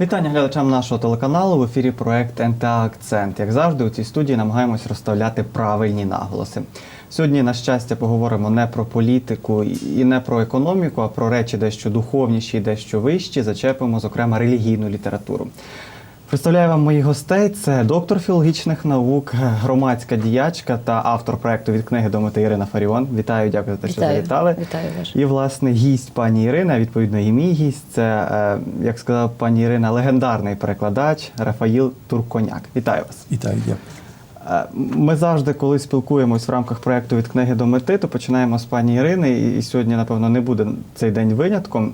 Вітання глядачам нашого телеканалу в ефірі проект НТА Акцент. Як завжди, у цій студії намагаємось розставляти правильні наголоси. Сьогодні, на щастя, поговоримо не про політику і не про економіку, а про речі дещо духовніші, дещо вищі. Зачепимо, зокрема, релігійну літературу. Представляю вам моїх гостей. Це доктор філологічних наук, громадська діячка та автор проекту від книги до мети Ірина Фаріон. Вітаю, дякую за те, що Вітаю. завітали. Вітаю вас. І, власне, гість пані Ірина, відповідно, і мій гість, це, е, як сказала пані Ірина, легендарний перекладач Рафаїл Турконяк. Вітаю вас. Вітаю, дякую. Е, Ми завжди, коли спілкуємось в рамках проєкту від книги до мети, то починаємо з пані Ірини, і сьогодні, напевно, не буде цей день винятком.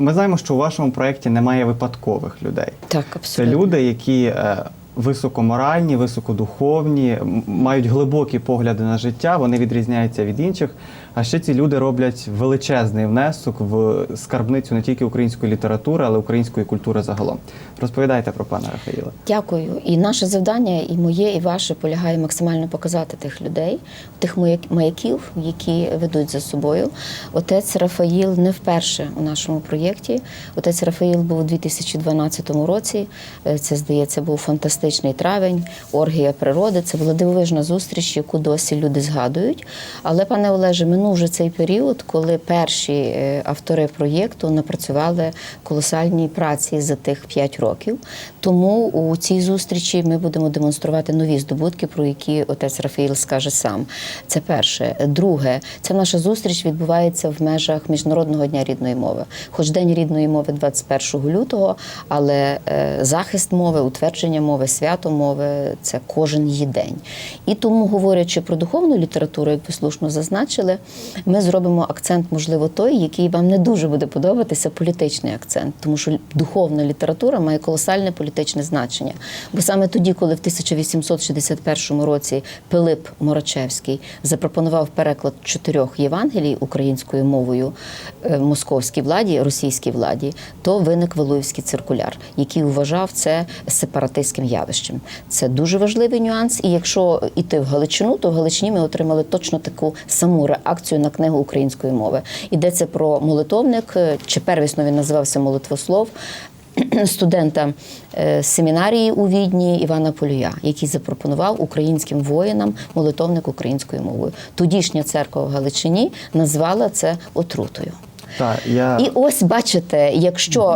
Ми знаємо, що у вашому проєкті немає випадкових людей. Так, Це люди, які е, високоморальні, високодуховні, мають глибокі погляди на життя, вони відрізняються від інших. А ще ці люди роблять величезний внесок в скарбницю не тільки української літератури, але української культури загалом. Розповідайте про пана Рафаїла. Дякую. І наше завдання, і моє, і ваше полягає максимально показати тих людей, тих маяків, які ведуть за собою. Отець Рафаїл не вперше у нашому проєкті. Отець Рафаїл був у 2012 році. Е, Це, здається, був фантастичний травень, оргія природи. Це була дивовижна зустріч, яку досі люди згадують. Але, пане Олеже, минув вже цей період, коли перші е, автори проєкту напрацювали колосальні праці за тих 5 років. Тому у цій зустрічі ми будемо демонструвати нові здобутки, про які отець Рафаїл скаже сам. Це перше. Друге, ця наша зустріч відбувається в межах Міжнародного дня рідної мови. Хоч День рідної мови 21 лютого, але е, захист мови, утвердження мови, свято мови це кожен її день. І тому, говорячи про духовну літературу, як ви слушно зазначили, ми зробимо акцент, можливо, той, який вам не дуже буде подобатися, політичний акцент, тому що духовна література має колосальне політичне значення. Бо саме тоді, коли в 1861 році Пилип Морачевський запропонував переклад чотирьох Євангелій українською мовою е, московській владі, російській владі, то виник Валуївський циркуляр, який вважав це сепаратистським явищем. Це дуже важливий нюанс. І якщо йти в Галичину, то в Галичині ми отримали точно таку саму реакцію на книгу української мови. Йдеться про молитовник, е, чи первісно він називався молитвослов. Студента е, семінарії у Відні Івана Полюя, який запропонував українським воїнам молитовник українською мовою. Тодішня церква в Галичині назвала це отрутою. Так, я І ось бачите, якщо,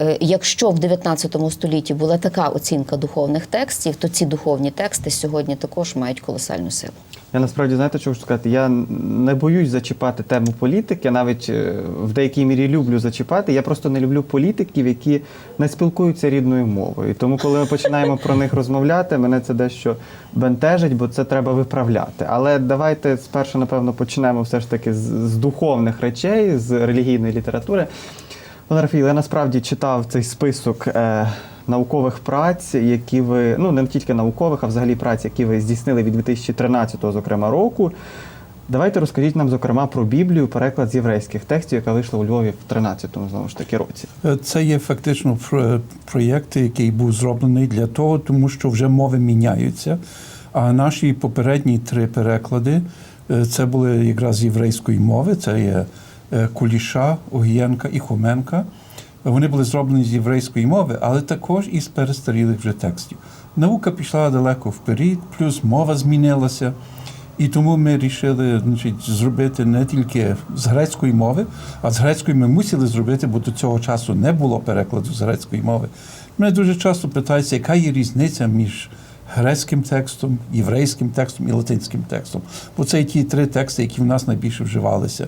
е, якщо в 19 столітті була така оцінка духовних текстів, то ці духовні тексти сьогодні також мають колосальну силу. Я насправді знаєте, що хочу сказати? Я не боюсь зачіпати тему політики. Навіть е, в деякій мірі люблю зачіпати. Я просто не люблю політиків, які не спілкуються рідною мовою. Тому, коли ми починаємо про них розмовляти, мене це дещо бентежить, бо це треба виправляти. Але давайте спершу, напевно, почнемо все ж таки з, з духовних речей, з релігійної літератури. Пане Рафіл, я насправді читав цей список е, наукових праць, які ви, ну не тільки наукових, а взагалі праць, які ви здійснили від 2013 зокрема року. Давайте розкажіть нам, зокрема, про Біблію, переклад з єврейських текстів, яка вийшла у Львові в 13-му, знову ж таки, році. Це є фактично проєкт, який був зроблений для того, тому що вже мови міняються. А наші попередні три переклади е, це були якраз єврейської мови. Це є е, Куліша, Огієнка і Хоменка. Вони були зроблені з єврейської мови, але також із перестарілих вже текстів. Наука пішла далеко вперед, плюс мова змінилася. І тому ми вирішили зробити не тільки з грецької мови, а з грецької ми мусили зробити, бо до цього часу не було перекладу з грецької мови. Мене дуже часто питаються, яка є різниця між грецьким текстом, єврейським текстом і латинським текстом. Бо це ті три тексти, які в нас найбільше вживалися.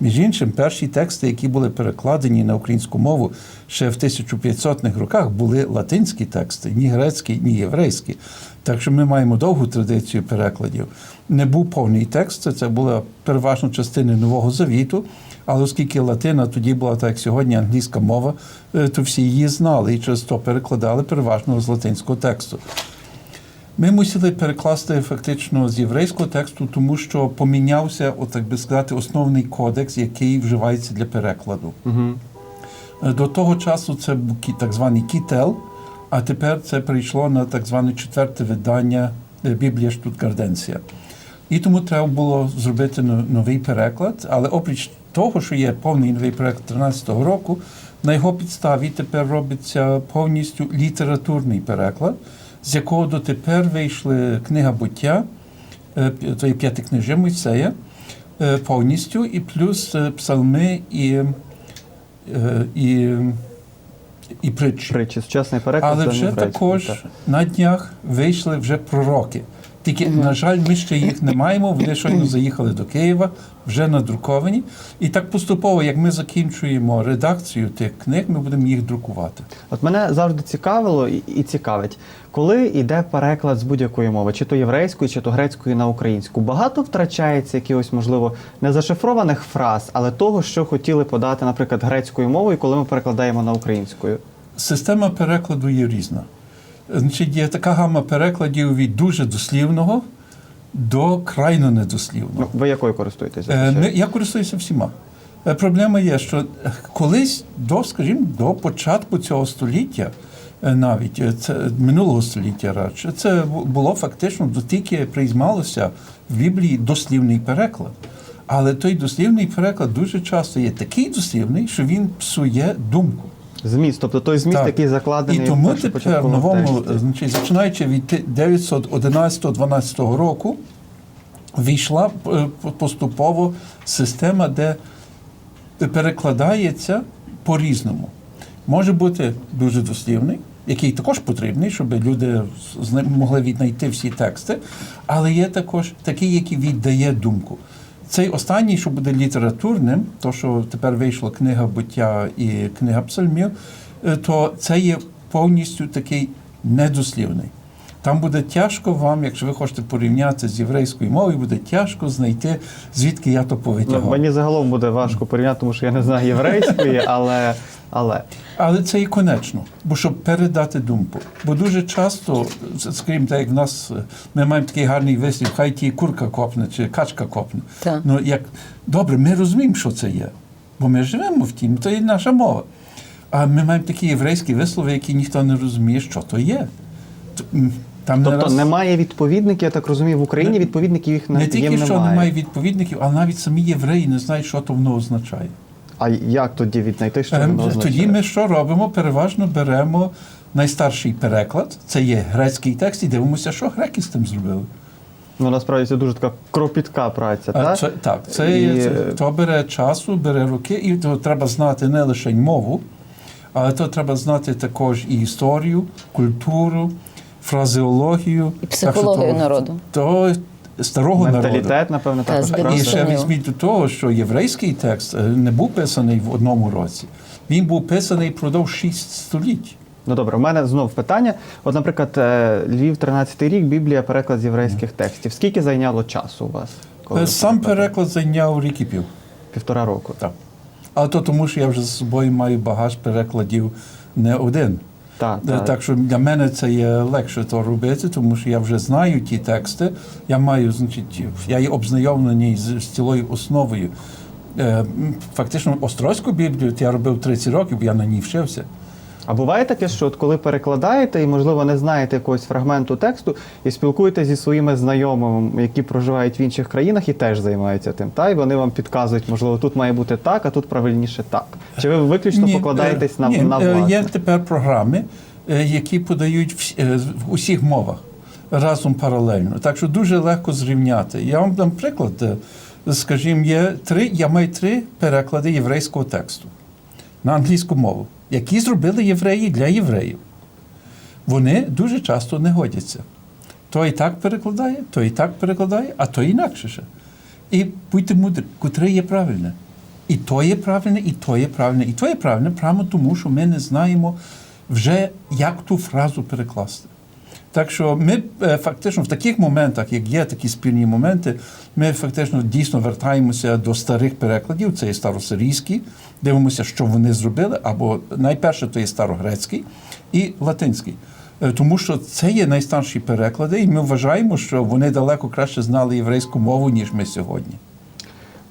Між іншим, перші тексти, які були перекладені на українську мову ще в 1500-х роках, були латинські тексти, ні грецькі, ні єврейські. Так що ми маємо довгу традицію перекладів. Не був повний текст, це була переважно частина Нового Завіту. Але оскільки латина тоді була так, як сьогодні англійська мова, е, то всі її знали і через то перекладали переважно з латинського тексту. Ми мусили перекласти фактично з єврейського тексту, тому що помінявся, от, так би сказати, основний кодекс, який вживається для перекладу. Угу. До того часу це був так званий кітел, а тепер це прийшло на так зване четверте видання е, Біблія Штутгарденція. І тому треба було зробити новий переклад. Але опріч того, що є повний новий переклад 13-го року, на його підставі тепер робиться повністю літературний переклад, з якого дотепер вийшли книга буття, е, то є п'яти книжі Мойсея, е, повністю, і плюс е, псалми і, е, і, і притчі. Притчі, сучасний переклад. Але вже також так. на днях вийшли вже пророки. Тільки, на жаль, ми ще їх не маємо. Вони щойно заїхали до Києва, вже надруковані. І так поступово, як ми закінчуємо редакцію тих книг, ми будемо їх друкувати. От мене завжди цікавило і, цікавить, коли йде переклад з будь-якої мови, чи то єврейської, чи то грецької на українську, багато втрачається якихось, можливо, не зашифрованих фраз, але того, що хотіли подати, наприклад, грецькою мовою, коли ми перекладаємо на українською. Система перекладу є різна. Значить, є така гама перекладів від дуже дослівного до крайно недослівного. Ну, ви якою користуєтесь? Е, Я користуюся всіма. Е, Проблема є, що е, колись до, скажімо, до початку цього століття, е, навіть це минулого століття радше, це було фактично до тільки приймалося в Біблії дослівний переклад. Але той дослівний переклад дуже часто є такий дослівний, що він псує думку. Зміст, тобто той зміст, Так. який закладений І тому в тепер в новому, значить, починаючи від 911-12 року, війшла е, поступово система, де перекладається по-різному. Може бути дуже дослівний, який також потрібний, щоб люди могли віднайти всі тексти, але є також такий, який віддає думку. Цей останній, що буде літературним, то що тепер вийшла книга буття і книга псальмів, е, то це є повністю такий недослівний. Там буде тяжко вам, якщо ви хочете порівняти з єврейською мовою, буде тяжко знайти, звідки я то Ну, повитягав. мені загалом буде важко порівняти, тому що я не знаю єврейської, але. але. Але це і конечно, бо щоб передати думку. Бо дуже часто, скажімо, так як в нас ми маємо такий гарний вислів, хай ті курка копне чи качка копне. Так. Ну як добре, ми розуміємо, що це є, бо ми живемо в тім, то є наша мова. А ми маємо такі єврейські вислови, які ніхто не розуміє, що то є. Там не Тобто раз- немає відповідників, я так розумію, в Україні відповідників їх не не, тільки їм що немає. немає відповідників, а навіть самі євреї не знають, що то воно означає. А як тоді віднайти, що Ем, воно означає? Тоді ми що робимо? Переважно беремо найстарший переклад, це є грецький текст, і дивимося, що греки з тим зробили. Ну насправді це дуже така кропітка праця, так? Це, так, це, І- це то бере часу, бере роки, і то треба знати не лише мову, але то треба знати також і історію, культуру, фразеологію. І психологію Так народу. То старого народу. Менталітет, напевно, Та, також. І ще візьміть до того, що єврейський текст е, не був писаний в одному році. Він був писаний впродовж шість століть. Ну добре, у мене знов питання. От, наприклад, е, Львів 13 рік, Біблія, переклад з єврейських текстів. Скільки зайняло часу у вас? коли Е, Сам перекладали? переклад зайняв рік і пів. Півтора року. Так. Але то тому, що я вже з собою маю багаж перекладів не один. Так, Е, так. Так що для мене це є легше то робити, тому що я вже знаю ті тексти. Я маю, значить, я є обзнайомлений з, з цілою основою. Е, Фактично, Острозьку Біблію я робив 30 років, бо я на ній вчився. А буває таке, що от коли перекладаєте і, можливо, не знаєте якогось фрагменту тексту, і спілкуєтеся зі своїми знайомими, які проживають в інших країнах і теж займаються тим, та й вони вам підказують, можливо, тут має бути так, а тут правильніше так. Чи ви виключно Ні, покладаєтесь на, ні, на власне? Є тепер програми, е, які подають е, в усіх мовах разом паралельно. Так що дуже легко зрівняти. Я вам дам приклад. е, Скажімо, є три, я маю три переклади єврейського тексту на англійську мову, які зробили євреї для євреїв. Вони дуже часто не годяться. Той і так перекладає, той і так перекладає, а той інакше ще. І будьте мудрі, котре є правильне. І то є правильне, і то є правильне, і то є правильне, прямо тому, що ми не знаємо вже, як ту фразу перекласти. Так що ми е, фактично в таких моментах, як є такі спільні моменти, ми фактично дійсно вертаємося до старих перекладів, це є старосирійський, дивимося, що вони зробили, або найперше то є старогрецький і латинський. Е, Тому що це є найстарші переклади, і ми вважаємо, що вони далеко краще знали єврейську мову, ніж ми сьогодні.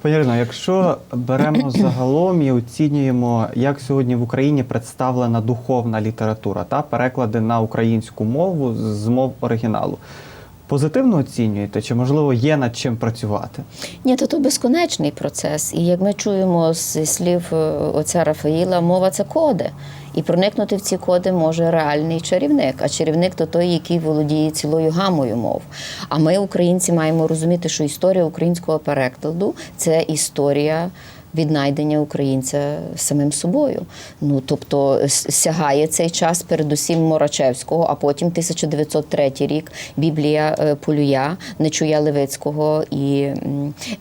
Ірино, якщо беремо загалом і оцінюємо, як сьогодні в Україні представлена духовна література та переклади на українську мову з мов оригіналу. Позитивно оцінюєте, чи можливо є над чим працювати? Ні, то то безконечний процес. І як ми чуємо зі слів е, отця Рафаїла, мова це коди. І проникнути в ці коди може реальний чарівник. А чарівник то той, який володіє цілою гамою мов. А ми, українці, маємо розуміти, що історія українського перекладу це історія. Віднайдення українця самим собою. Ну тобто сягає цей час передусім Морачевського, а потім 1903 рік Біблія е, Полюя, Нечуя Левицького і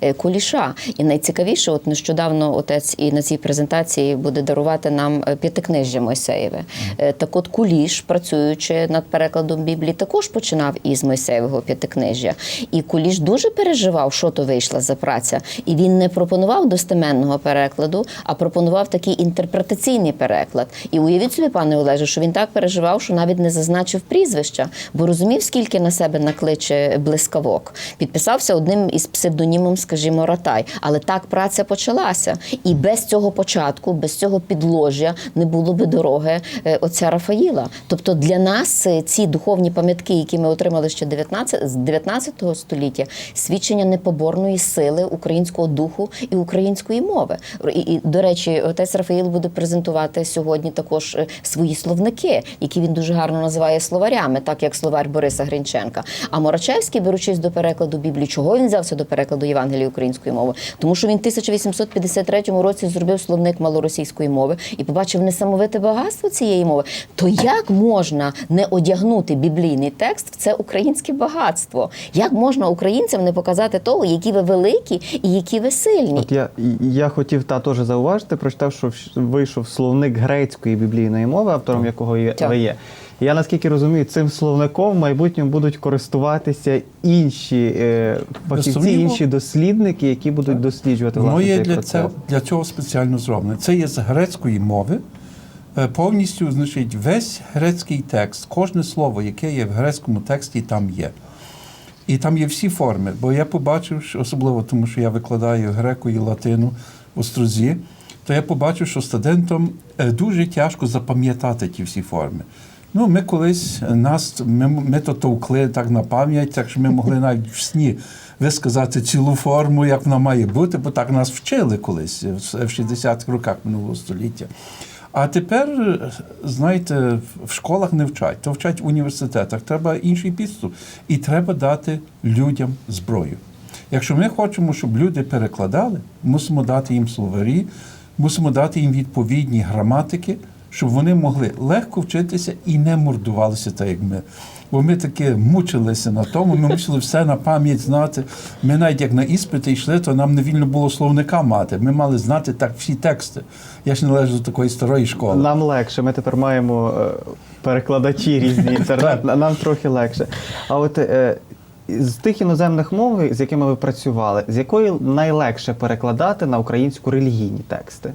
е, Куліша. І найцікавіше, от нещодавно отець і на цій презентації буде дарувати нам е, п'ятикнижжя Мойсеєве. Так от Куліш, працюючи над перекладом Біблії, також починав із Мойсеєвого п'ятикнижжя. І Куліш дуже переживав, що то вийшла за праця. І він не пропонував достеменного перекладу, а пропонував такий інтерпретаційний переклад. І уявіть собі, пане Олеже, що він так переживав, що навіть не зазначив прізвища, бо розумів, скільки на себе накличе блискавок. Підписався одним із псевдонімом, скажімо, Ратай. Але так праця почалася. І без цього початку, без цього підложжя не було би дороги е, отця Рафаїла. Тобто для нас е, ці духовні пам'ятки, які ми отримали ще 19, з 19 століття, свідчення непоборної сили українського духу і української мови. І, і до речі, отець Рафаїл буде презентувати сьогодні також е, свої словники, які він дуже гарно називає словарями, так як словарь Бориса Гринченка. А Морачевський, беручись до перекладу Біблії, чого він взявся до перекладу Євангелії української мови? Тому що він в 1853 році зробив словник малоросійської мови і побачив несамовите багатство цієї мови. То як можна не одягнути біблійний текст в це українське багатство? Як можна українцям не показати того, які ви великі і які ви сильні? От я, я хотів та теж зауважити, прочитав, що в- вийшов словник грецької біблійної мови, автором якого є- ви є. Я наскільки розумію, цим словником в майбутньому будуть користуватися інші е, фахівці, інші дослідники, які будуть досліджувати Воно власне є цей для, процес. це, для цього спеціально зроблене. Це є з грецької мови. Е, Повністю, значить, весь грецький текст, кожне слово, яке є в грецькому тексті, там є. І там є всі форми. Бо я побачив, що особливо тому, що я викладаю греку і латину в Острозі, то я побачив, що студентам е, дуже тяжко запам'ятати ті всі форми. Ну, ми колись нас ми, ми то товкли так на пам'ять, так що ми могли навіть в сні висказати цілу форму, як вона має бути, бо так нас вчили колись е, в 60-х роках минулого століття. А тепер, знаєте, в школах не вчать, то вчать в університетах. Треба інший підступ. І треба дати людям зброю. Якщо ми хочемо, щоб люди перекладали, мусимо дати їм словарі, мусимо дати їм відповідні граматики, щоб вони могли легко вчитися і не мордувалися так, як ми. Бо ми таки мучилися на тому, ми мусили все на пам'ять знати. Ми навіть як на іспити йшли, то нам не вільно було словника мати. Ми мали знати так всі тексти. Я ж належу до такої старої школи. Нам легше, ми тепер маємо е, перекладачі різні інтернет, нам трохи легше. А от е, з тих іноземних мов, з якими ви працювали, з якої найлегше перекладати на українську релігійні тексти?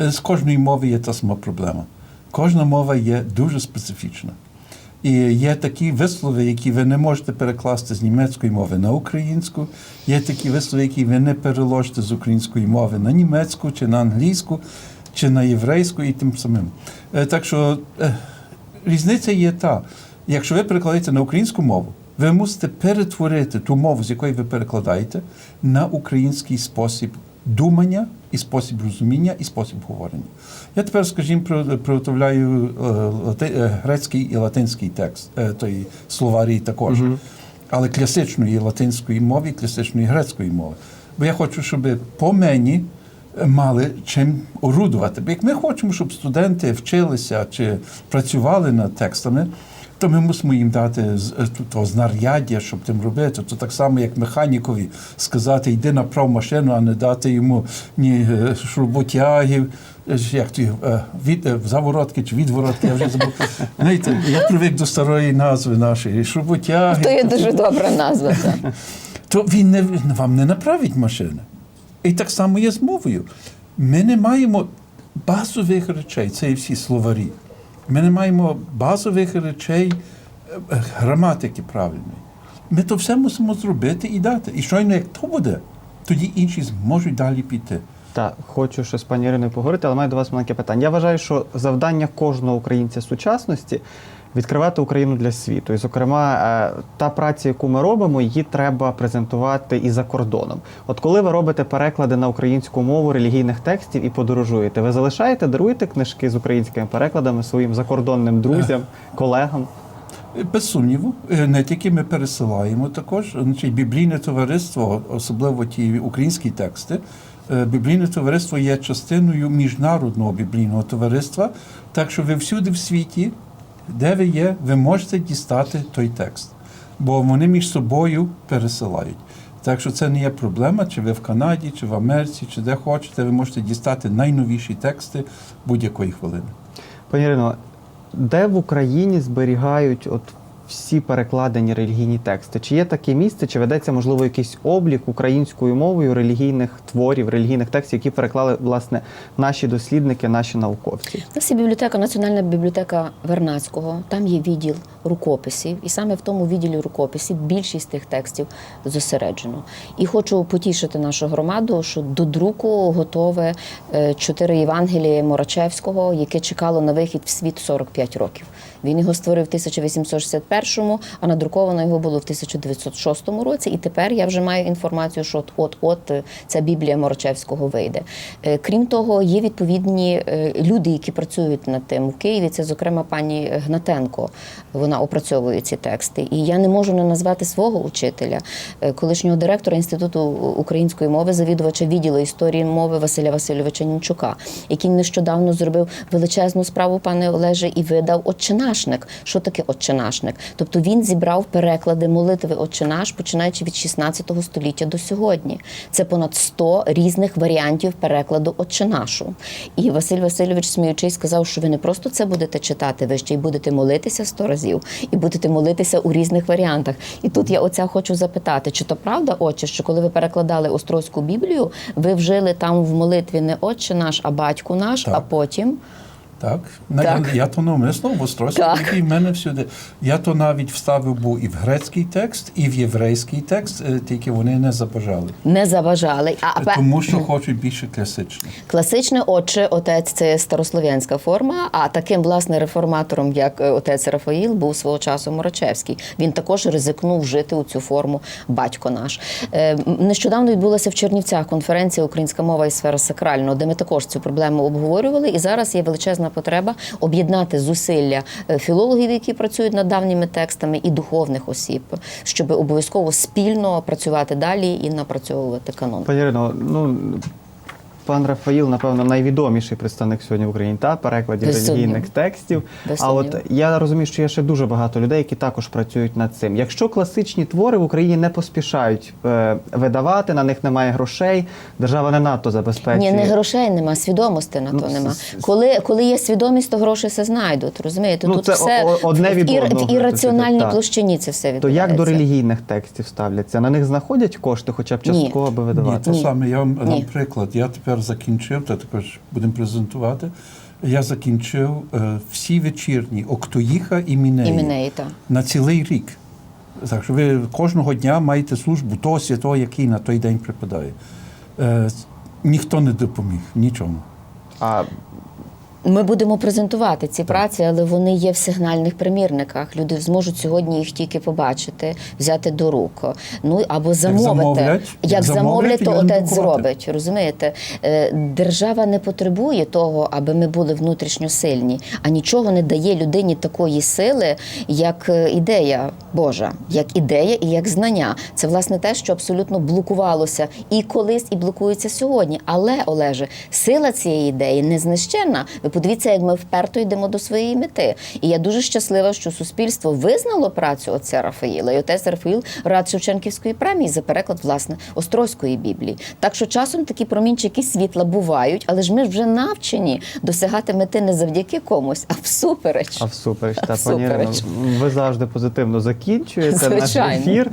Е, З кожної мови є та сама проблема. Кожна мова є дуже специфічна. І є такі вислови, які ви не можете перекласти з німецької мови на українську. Є такі вислови, які ви не переложите з української мови на німецьку, чи на англійську, чи на єврейську, і тим самим. Е, Так що е, різниця є та. Якщо ви перекладаєте на українську мову, ви мусите перетворити ту мову, з якої ви перекладаєте, на український спосіб думання і спосіб розуміння, і спосіб говорення. Я тепер, скажімо, приготовляю е, е, грецький і латинський текст, е, той словарій також. Але класичної латинської мови, класичної грецької мови. Бо я хочу, щоб по мені мали чим орудувати. Бо як ми хочемо, щоб студенти вчилися чи працювали над текстами, то ми мусимо їм дати е, то знаряддя, щоб тим робити. То так само, як механікові сказати, йди направ машину, а не дати йому ні е, шуруботягів, е, як ті, від, заворотки чи відворотки, я вже забув. Знаєте, я привик до старої назви нашої шуруботяги. То є дуже добра назва. так. то він не, вам не направить машини. І так само є з мовою. Ми не маємо базових речей, це і всі словарі. Ми не маємо базових речей е, граматики правильної. Ми то все мусимо зробити і дати. І щойно як то буде, тоді інші зможуть далі піти. Так, хочу ще з пані Іриною поговорити, але маю до вас маленьке питання. Я вважаю, що завдання кожного українця сучасності відкривати Україну для світу. І, зокрема, е, та праця, яку ми робимо, її треба презентувати і за кордоном. От коли ви робите переклади на українську мову релігійних текстів і подорожуєте, ви залишаєте, даруєте книжки з українськими перекладами своїм закордонним друзям, колегам? Без сумніву, Е, не тільки ми пересилаємо також, значить, біблійне товариство, особливо ті українські тексти. е, Біблійне товариство є частиною міжнародного біблійного товариства, так що ви всюди в світі, де ви є, ви можете дістати той текст, бо вони між собою пересилають. Так що це не є проблема, чи ви в Канаді, чи в Америці, чи де хочете, ви можете дістати найновіші тексти будь-якої хвилини. Пані Ірино, де в Україні зберігають от всі перекладені релігійні тексти? Чи є таке місце, чи ведеться, можливо, якийсь облік українською мовою релігійних творів, релігійних текстів, які переклали власне наші дослідники, наші науковці? У нас є бібліотека, Національна бібліотека Вернадського. Там є відділ рукописів, і саме в тому відділі рукописів більшість тих текстів зосереджено. І хочу потішити нашу громаду, що до друку готове е, чотири Євангелії Морачевського, яке чекало на вихід в світ 45 років. Він його створив в 1861-му, а надруковано його було в 1906 році. І тепер я вже маю інформацію, що от от е, ця Біблія Морочевського вийде. Е, Крім того, є відповідні е, люди, які працюють над тим в Києві. Це, зокрема, пані Гнатенко. Вона опрацьовує ці тексти. І я не можу не назвати свого учителя, колишнього директора інституту української мови, завідувача відділу історії мови Василя Васильовича Німчука, який нещодавно зробив величезну справу, пане Олеже, і видав отчинашник. Що таке отчинашник? Тобто він зібрав переклади молитви отчинаш, починаючи від 16 століття до сьогодні. Це понад 100 різних варіантів перекладу отчинашу. І Василь Васильович, сміючись, сказав, що ви не просто це будете читати, ви ще й будете молитися 100 разів, і будете молитися у різних варіантах. І тут я оця хочу запитати, чи то правда, отче, що коли ви перекладали Острозьку Біблію, ви вжили там в молитві не отче наш, а батько наш, Так. а потім. Так, Так. Я, я то Острозькій Так. Біблії, в мене всюди. Я то навіть вставив був і в грецький текст, і в єврейський текст, е, тільки вони не забажали. Не заважали. А Тому що хочуть більше класичне. Класичне отче, отець це старослов'янська форма. А таким власне реформатором, як е, отець Рафаїл, був свого часу Морочевський. Він також ризикнув жити у цю форму батько наш. Е, Нещодавно відбулася в Чернівцях конференція Українська мова і сфера сакрального, де ми також цю проблему обговорювали. І зараз є величезна потреба об'єднати зусилля е, філологів, які працюють над давніми текстами, і духовних осіб, щоб обов'язково спільно працювати далі і напрацьовувати канон. Пані Ірино, ну пан Рафаїл, напевно, найвідоміший представник сьогодні в Україні та перекладів релігійних текстів. Без а от я розумію, що є ще дуже багато людей, які також працюють над цим. Якщо класичні твори в Україні не поспішають е, видавати, на них немає грошей, держава не надто забезпечує. Ні, не грошей нема, свідомості на то Ну, нема. Коли, коли є свідомість, то гроші все знайдуть. Розумієте? Ну, Тут це все одне в, від ір, в ірраціональній так. площині це все То як до релігійних текстів ставляться? На них знаходять кошти, хоча б частково Ні, видавати? то Ні. саме. Я вам Ні. дам приклад. Я тепер закінчив, та також будемо презентувати. Я закінчив е, всі вечірні Октоїха і Мінеї Імінеї, так. на цілий рік. Так що ви кожного дня маєте службу того святого, який на той день припадає. Е, ніхто не допоміг нічому. А Ми будемо презентувати ці праці, але вони є в сигнальних примірниках. Люди зможуть сьогодні їх тільки побачити, взяти до рук. Ну або замовити. замовлять, Як як замовлять, замовлять, то отець зробить. Розумієте? Е, Держава не потребує того, аби ми були внутрішньо сильні, а нічого не дає людині такої сили, як е, ідея Божа, як ідея і як знання. Це власне те, що абсолютно блокувалося і колись, і блокується сьогодні. Але Олеже, сила цієї ідеї не знищена. Подивіться, як ми вперто йдемо до своєї мети. І я дуже щаслива, що суспільство визнало працю отця Рафаїла. І отець Рафаїл рад Шевченківської премії за переклад власне Острозької біблії. Так що часом такі промінчики світла бувають, але ж ми вже навчені досягати мети не завдяки комусь, а всупереч. А всупереч, та пані Всупереч. Ірино, ви завжди позитивно закінчуєте наш ефір.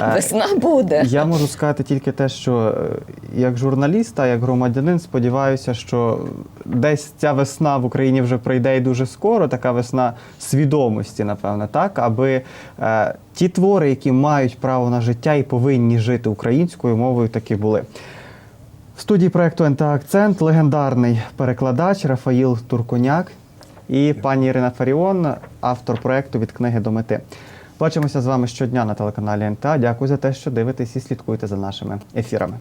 Е, Весна буде. Я можу сказати тільки те, що е, як журналіст, а як громадянин, сподіваюся, що десь ця весна в Україні вже прийде і дуже скоро, така весна свідомості, напевне, так, аби е, ті твори, які мають право на життя і повинні жити українською мовою, таки були. В студії проекту НТА Акцент легендарний перекладач Рафаїл Туркуняк і пані Ірина Фаріон, автор проекту від книги до мети. Бачимося з вами щодня на телеканалі НТА. Дякую за те, що дивитесь і слідкуєте за нашими ефірами.